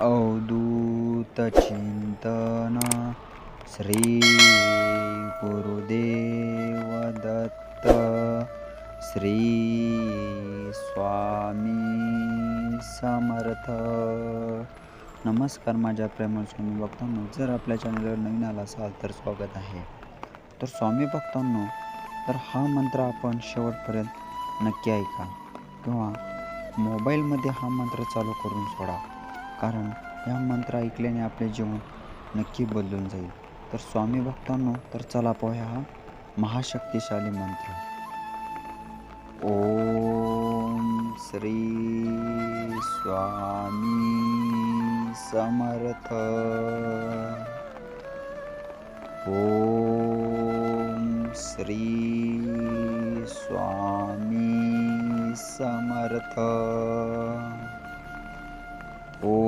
अवधूत चिंतन श्री गुरुदेव दत्त श्री स्वामी समर्थ। नमस्कार माझ्या प्रेमळ स्वामी भक्तांनो जर आपल्या चॅनलवर नवीन आला असाल तर स्वागत आहे. तर स्वामी भक्तांनो तर हा मंत्र आपण शेवटपर्यंत नक्की ऐका किंवा मोबाईलमध्ये हा मंत्र चालू करून सोडा. कारण या मंत्र ऐकल्याने आपले जीवन नक्की बदलून जाईल. तर स्वामी भक्तांनो तर चला पाहूया हा महाशक्तिशाली मंत्र. ओम श्री स्वामी समर्थ. ओम श्री स्वामी समर्थ. ओम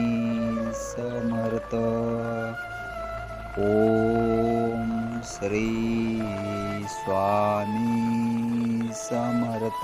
ओम श्री स्वामी समर्थ